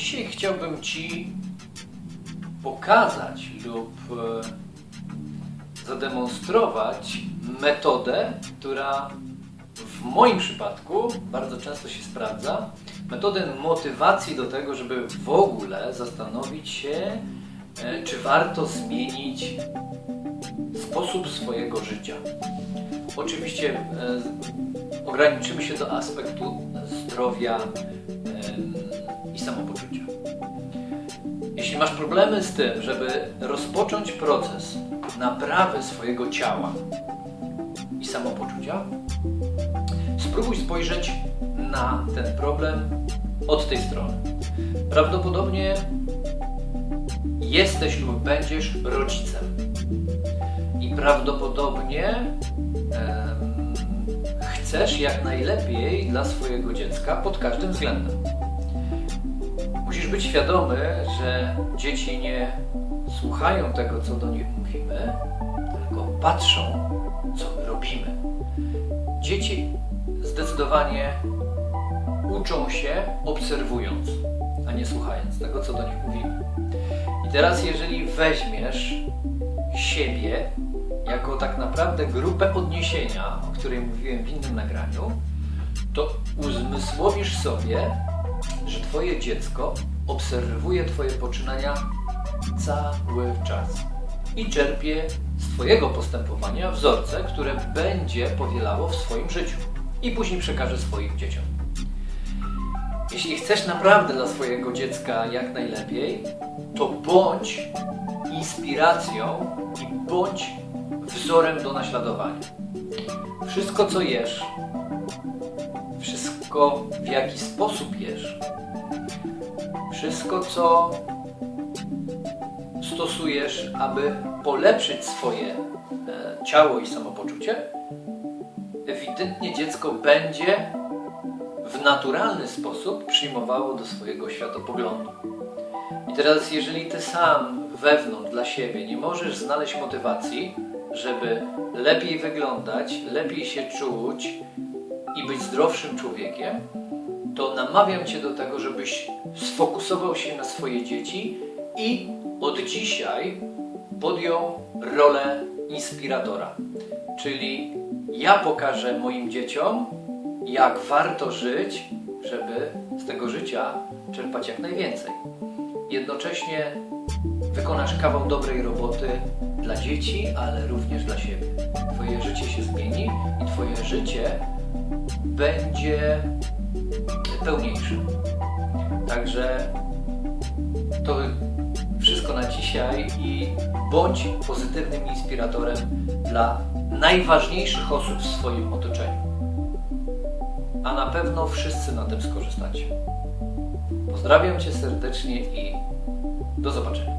Dzisiaj chciałbym Ci pokazać lub e, zademonstrować metodę, która w moim przypadku bardzo często się sprawdza. Metodę motywacji do tego, żeby w ogóle zastanowić się, e, czy warto zmienić sposób swojego życia. Oczywiście e, ograniczymy się do aspektu zdrowia masz problemy z tym, żeby rozpocząć proces naprawy swojego ciała i samopoczucia, spróbuj spojrzeć na ten problem od tej strony. Prawdopodobnie jesteś lub będziesz rodzicem i prawdopodobnie chcesz jak najlepiej dla swojego dziecka pod każdym względem. Być świadomy, że dzieci nie słuchają tego, co do nich mówimy, tylko patrzą, co my robimy. Dzieci zdecydowanie uczą się obserwując, a nie słuchając tego, co do nich mówimy. I teraz, jeżeli weźmiesz siebie jako tak naprawdę grupę odniesienia, o której mówiłem w innym nagraniu, to uzmysłowisz sobie, że Twoje dziecko obserwuje Twoje poczynania cały czas i czerpie z Twojego postępowania wzorce, które będzie powielało w swoim życiu i później przekaże swoim dzieciom. Jeśli chcesz naprawdę dla swojego dziecka jak najlepiej, to bądź inspiracją i bądź wzorem do naśladowania. Wszystko, co jesz, wszystko, w jaki sposób jesz, wszystko, co stosujesz, aby polepszyć swoje e, ciało i samopoczucie, ewidentnie dziecko będzie w naturalny sposób przyjmowało do swojego światopoglądu. I teraz, jeżeli ty sam wewnątrz dla siebie nie możesz znaleźć motywacji, żeby lepiej wyglądać, lepiej się czuć być zdrowszym człowiekiem, to namawiam cię do tego, żebyś sfokusował się na swoje dzieci i od dzisiaj podjął rolę inspiratora. Czyli ja pokażę moim dzieciom, jak warto żyć, żeby z tego życia czerpać jak najwięcej. Jednocześnie wykonasz kawał dobrej roboty dla dzieci, ale również dla siebie. Twoje życie się zmieni i Twoje życie będzie pełniejsze. Także to wszystko na dzisiaj i bądź pozytywnym inspiratorem dla najważniejszych osób w swoim otoczeniu. A na pewno wszyscy na tym skorzystacie. Pozdrawiam Cię serdecznie i do zobaczenia.